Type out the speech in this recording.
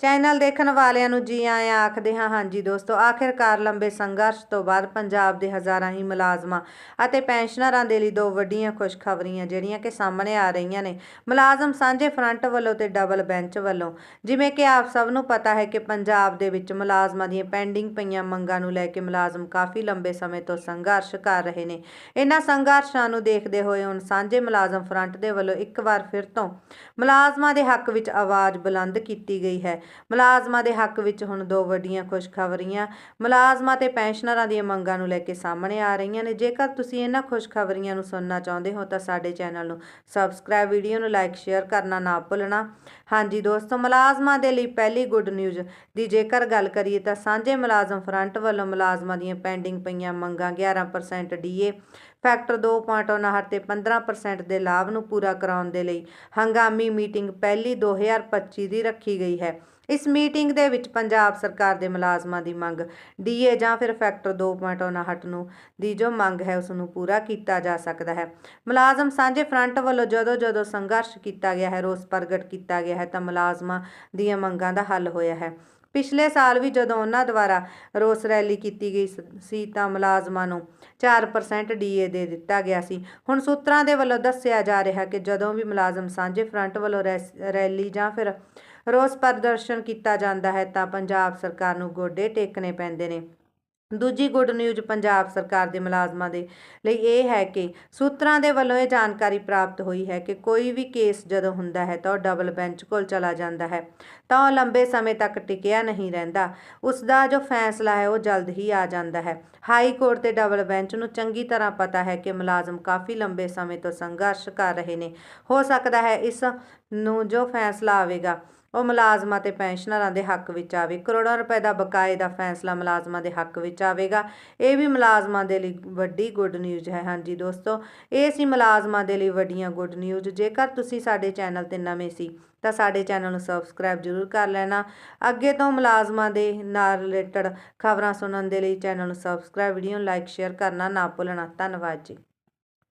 Channel ਦੇਖਣ ਵਾਲਿਆਂ ਨੂੰ ਜੀ ਆਇਆਂ ਆਖਦੇ ਹਾਂ, ਹਾਂਜੀ ਦੋਸਤੋ, ਆਖਿਰਕਾਰ ਲੰਬੇ ਸੰਘਰਸ਼ ਤੋਂ ਬਾਅਦ ਪੰਜਾਬ ਦੇ ਹਜ਼ਾਰਾਂ ਹੀ ਮੁਲਾਜ਼ਮਾਂ ਅਤੇ ਪੈਨਸ਼ਨਰਾਂ ਦੇ ਲਈ ਦੋ ਵੱਡੀਆਂ ਖੁਸ਼ਖਬਰੀਆਂ ਜਿਹੜੀਆਂ ਕਿ ਸਾਹਮਣੇ ਆ ਰਹੀਆਂ ਨੇ। ਮੁਲਾਜ਼ਮ ਸਾਂਝੇ ਫਰੰਟ ਵੱਲੋਂ ਤੇ ਡਬਲ ਬੈਂਚ ਵੱਲੋਂ। ਜਿਵੇਂ ਕਿ ਆਪ ਸਭ ਨੂੰ ਪਤਾ ਹੈ ਕਿ ਪੰਜਾਬ ਦੇ ਵਿੱਚ ਮੁਲਾਜ਼ਮਾਂ ਦੀਆਂ ਪੈਂਡਿੰਗ ਪਈਆਂ ਮੰਗਾਂ ਨੂੰ ਲੈ ਕੇ ਮੁਲਾਜ਼ਮ ਕਾਫੀ ਲੰਬੇ ਸਮੇਂ ਤੋਂ ਸੰਘਰਸ਼ ਕਰ ਰਹੇ ਨੇ। ਇਹਨਾਂ ਸੰਘਰਸ਼ਾਂ ਨੂੰ ਦੇਖਦੇ ਹੋਏ ਹੁਣ ਸਾਂਝੇ ਮੁਲਾਜ਼ਮ ਫਰੰਟ ਦੇ ਵੱਲੋਂ ਇੱਕ ਵਾਰ ਫਿਰ ਤੋਂ ਮੁਲਾਜ਼ਮਾਂ ਦੇ ਹੱਕ ਵਿੱਚ ਆਵਾਜ਼ ਬੁਲੰਦ ਕੀਤੀ ਗਈ ਹੈ। ਮੁਲਾਜ਼ਮਾਂ ਦੇ ਹੱਕ ਵਿੱਚ ਹੁਣ ਦੋ ਵੱਡੀਆਂ ਖੁਸ਼ਖਬਰੀਆਂ। ਮੁਲਾਜ਼ਮਾਂ ਤੇ ਪੈਨਸ਼ਨਰਾਂ ਦੀਆਂ ਮੰਗਾਂ ਨੂੰ ਲੈ ਕੇ ਸਾਹਮਣੇ ਆ ਰਹੀਆਂ ਨੇ। ਜੇਕਰ ਤੁਸੀਂ ਇਹਨਾਂ ਖੁਸ਼ਖਬਰੀਆਂ ਨੂੰ ਸੁਣਨਾ ਚਾਹੁੰਦੇ ਹੋ, ਤਾਂ ਸਾਡੇ ਚੈਨਲ ਨੂੰ ਸਬਸਕ੍ਰਾਈਬ, ਵੀਡੀਓ ਨੂੰ ਲਾਈਕ, ਸ਼ੇਅਰ ਕਰਨਾ ਨਾ ਭੁੱਲਣਾ। ਹਾਂਜੀ ਦੋਸਤੋ, ਮੁਲਾਜ਼ਮਾਂ ਦੇ ਲਈ ਪਹਿਲੀ ਗੁੱਡ ਨਿਊਜ਼ ਦੀ ਜੇਕਰ ਗੱਲ ਕਰੀਏ, ਤਾਂ ਸਾਂਝੇ ਮੁਲਾਜ਼ਮ ਫਰੰਟ ਵੱਲੋਂ ਮੁਲਾਜ਼ਮਾਂ ਦੀਆਂ ਪੈਂਡਿੰਗ ਪਈਆਂ ਮੰਗਾਂ 11% ਡੀਏ। ਫੈਕਟਰ 2.59 ਤੇ 15% ਦੇ ਲਾਭ ਨੂੰ ਪੂਰਾ ਕਰਾਉਣ ਦੇ ਲਈ ਹੰਗਾਮੀ ਮੀਟਿੰਗ ਪਹਿਲੀ 2025 ਦੀ ਰੱਖੀ ਗਈ ਹੈ। ਇਸ ਮੀਟਿੰਗ ਦੇ ਵਿੱਚ ਪੰਜਾਬ ਸਰਕਾਰ ਦੇ ਮੁਲਾਜ਼ਮਾਂ ਦੀ ਮੰਗ, ਡੀਏ ਜਾਂ ਫਿਰ ਫੈਕਟਰ 2.59 ਨੂੰ ਦੀ ਜੋ ਮੰਗ ਹੈ ਉਸ ਨੂੰ ਪੂਰਾ ਕੀਤਾ ਜਾ ਸਕਦਾ ਹੈ। ਮੁਲਾਜ਼ਮ ਸਾਂਝੇ ਫਰੰਟ ਵੱਲੋਂ ਜਦੋਂ ਜਦੋਂ ਸੰਘਰਸ਼ ਕੀਤਾ ਗਿਆ ਹੈ, ਰੋਸ ਪ੍ਰਗਟ ਕੀਤਾ ਗਿਆ ਹੈ ਤਾਂ ਮੁਲਾਜ਼ਮਾਂ ਦੀਆਂ ਮੰਗਾਂ ਦਾ ਹੱਲ ਹੋਇਆ ਹੈ। ਪਿਛਲੇ ਸਾਲ ਵੀ ਜਦੋਂ ਉਹਨਾਂ ਦੁਆਰਾ ਰੋਸ ਰੈਲੀ ਕੀਤੀ ਗਈ ਸ- ਸੀ ਤਾਂ ਮੁਲਾਜ਼ਮਾਂ ਨੂੰ 4% ਡੀਏ ਦੇ ਦਿੱਤਾ ਗਿਆ ਸੀ। ਹੁਣ ਸੂਤਰਾਂ ਦੇ ਵੱਲੋਂ ਦੱਸਿਆ ਜਾ ਰਿਹਾ ਕਿ ਜਦੋਂ ਵੀ ਮੁਲਾਜ਼ਮ ਸਾਂਝੇ ਫਰੰਟ ਵੱਲੋਂ ਰੈਸ- ਰੈਲੀ ਜਾਂ ਫਿਰ ਰੋਸ ਪ੍ਰਦਰਸ਼ਨ ਕੀਤਾ ਜਾਂਦਾ ਹੈ ਤਾਂ ਪੰਜਾਬ ਸਰਕਾਰ ਨੂੰ ਗੋਡੇ ਟੇਕਣੇ ਪੈਂਦੇ ਨੇ। ਦੂਜੀ ਗੁੱਡ ਨਿਊਜ਼ ਪੰਜਾਬ ਸਰਕਾਰ ਦੇ ਮੁਲਾਜ਼ਮਾਂ ਦੇ ਲਈ ਇਹ ਹੈ ਕਿ ਸੂਤਰਾਂ ਦੇ ਵੱਲੋਂ ਇਹ ਜਾਣਕਾਰੀ ਪ੍ਰਾਪਤ ਹੋਈ ਹੈ ਕਿ ਕੋਈ ਵੀ ਕੇਸ ਜਦੋਂ ਹੁੰਦਾ ਹੈ ਤਾਂ ਉਹ ਡਬਲ ਬੈਂਚ ਕੋਲ ਚਲਾ ਜਾਂਦਾ ਹੈ, ਤਾਂ ਉਹ ਲੰਬੇ ਸਮੇਂ ਤੱਕ ਟਿਕਿਆ ਨਹੀਂ ਰਹਿੰਦਾ। ਉਸ ਦਾ ਜੋ ਫੈਸਲਾ ਹੈ, ਉਹ ਜਲਦ ਹੀ ਆ ਜਾਂਦਾ ਹੈ। ਹਾਈ ਕੋਰਟ ਤੇ ਡਬਲ ਬੈਂਚ ਨੂੰ ਚੰਗੀ ਤਰ੍ਹਾਂ ਪਤਾ ਹੈ ਕਿ ਮੁਲਾਜ਼ਮ ਕਾਫੀ ਲੰਬੇ ਸਮੇਂ ਤੋਂ ਸੰਘਰਸ਼ ਕਰ ਰਹੇ ਨੇ। ਹੋ ਸਕਦਾ ਹੈ ਇਸ ਨੂੰ ਜੋ ਫੈਸਲਾ ਆਵੇਗਾ। ਉਹ ਮੁਲਾਜ਼ਮਾਂ ਤੇ ਪੈਨਸ਼ਨਰਾਂ ਦੇ ਹੱਕ ਵਿੱਚ ਆਵੇ, ਕਰੋੜਾਂ ਰੁਪਏ ਦਾ ਬਕਾਏ ਦਾ ਫੈਸਲਾ ਮੁਲਾਜ਼ਮਾਂ ਦੇ ਹੱਕ ਵਿੱਚ ਆਵੇਗਾ। ਇਹ ਵੀ ਮੁਲਾਜ਼ਮਾਂ ਦੇ ਲਈ ਵੱਡੀ ਗੁੱਡ ਨਿਊਜ਼ ਹੈ। ਹਾਂਜੀ ਦੋਸਤੋ, ਇਹ ਸੀ ਮੁਲਾਜ਼ਮਾਂ ਦੇ ਲਈ ਵੱਡੀਆਂ ਗੁੱਡ ਨਿਊਜ਼। ਜੇਕਰ ਤੁਸੀਂ ਸਾਡੇ ਚੈਨਲ ਤੇ ਨਵੇਂ ਸੀ, ਤਾਂ ਸਾਡੇ ਚੈਨਲ ਨੂੰ ਸਬਸਕ੍ਰਾਈਬ ਜ਼ਰੂਰ ਕਰ ਲੈਣਾ। ਅੱਗੇ ਤੋਂ ਮੁਲਾਜ਼ਮਾਂ ਦੇ ਨਾਲ ਰਿਲੇਟਡ ਖਬਰਾਂ ਸੁਣਨ ਦੇ ਲਈ ਚੈਨਲ ਨੂੰ ਸਬਸਕ੍ਰਾਈਬ, ਵੀਡੀਓ ਨੂੰ ਲਾਈਕ, ਸ਼ੇਅਰ ਕਰਨਾ ਨਾ ਭੁੱਲਣਾ। ਧੰਨਵਾਦ ਜੀ।